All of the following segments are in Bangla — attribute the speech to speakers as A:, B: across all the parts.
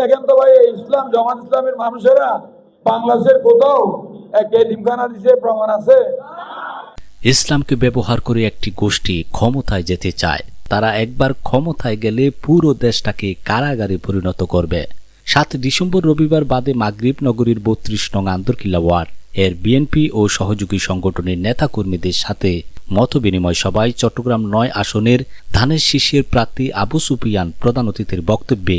A: দেখেন তো ভাই ইসলাম, জামাত ইসলামের মানুষেরা বাংলাদেশের কোথাও একটা এতিমখানা দিছে, প্রমাণ আছে?
B: ইসলামকে ব্যবহার করে একটি গোষ্ঠী ক্ষমতায় যেতে চায়। তারা একবার ক্ষমতায় গেলে পুরো দেশটাকে কারাগারে পরিণত করবে। সাত ডিসেম্বর রবিবার বাদে মাগরিব নগরীর বত্রিশ নং আন্দরকিল্লা ওয়ার্ড। এর বিএনপি ও সহযোগী সংগঠনের নেতাকর্মীদের সাথে মতবিনিময় সভায় চট্টগ্রাম নয় আসনের ধানের শীষের প্রার্থী আবু সুফিয়ান প্রধান অতিথির বক্তব্যে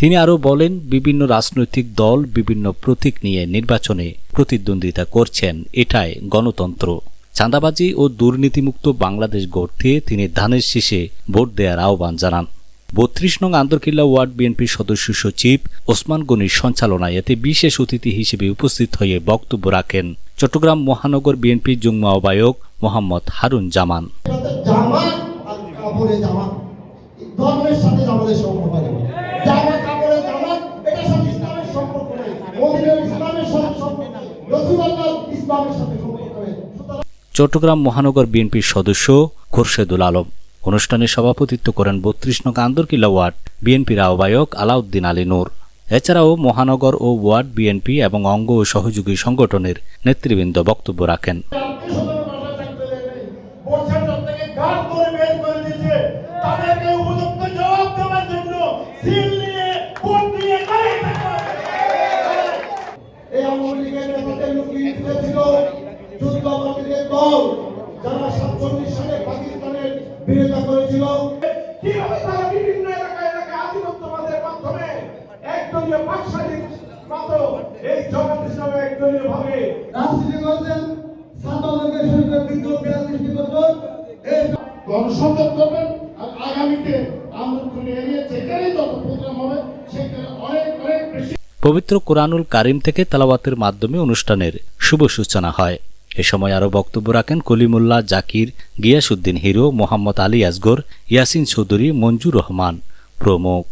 B: তিনি আরও বলেন, বিভিন্ন রাজনৈতিক দল বিভিন্ন প্রতীক নিয়ে নির্বাচনে প্রতিদ্বন্দ্বিতা করছেন। এটাই গণতন্ত্র। চাঁদাবাজি ও দুর্নীতিমুক্ত বাংলাদেশ গড়তে তিনি ধানের শীষে ভোট দেওয়ার আহ্বান জানান। বত্রিশ নং আন্দরকিল্লা ওয়ার্ড বিএনপির সদস্য সচিব ওসমান গনির সঞ্চালনায় এতে বিশেষ অতিথি হিসেবে উপস্থিত হয়ে বক্তব্য রাখেন চট্টগ্রাম মহানগর বিএনপির যুগ্ম আহ্বায়ক মোহাম্মদ হারুন জামান।
C: সাথে নেই জামা কাপড়ে জামা এটা সাথে ইসলামের সম্পর্ক নেই মদিনার ইসলামের সাথে সম্পর্ক নেই রসুলাল্লাহ
B: চট্টগ্রাম মহানগর বিএনপির সদস্য খোরশেদুল আলম। অনুষ্ঠানে সভাপতিত্ব করেন বত্রিশ নং আন্দরকিল্লা ওয়ার্ড বিএনপির আহ্বায়ক আলাউদ্দিন আলী নূর। এছাড়াও মহানগর ও ওয়ার্ড বিএনপি এবং অঙ্গ ও সহযোগী সংগঠনের নেতৃবৃন্দ বক্তব্য রাখেন।
C: যুদ্ধাপরাধীদের দল যারা সাতচল্লিশ সালে পাকিস্তানের বিরোধিতা করেছিল।
D: কীভাবে তারা বিভিন্ন এলাকায় আধিপত্যবাদের মাধ্যমে একদলীয় পাকশালীর মতো এই জগৎ হিসাবে একদলীয় ভাবে
C: রাজনীতি করেছেন বিদ্রোহ বছর এই
D: গণসংযোগ করবেন আর আগামীতে যেখানেই যত প্রোগ্রাম হবে সেখানে অনেক অনেক বেশি
B: পবিত্র কোরআনুল কারিম থেকে তালাওয়াতের মাধ্যমে অনুষ্ঠানের শুভ সূচনা হয়। এ সময় আরও বক্তব্য রাখেন কলিমুল্লাহ জাকির গিয়াসুদ্দিন হিরো, মোহাম্মদ আলী আসগর, ইয়াসিন চৌধুরী, মঞ্জুর রহমান প্রমুখ।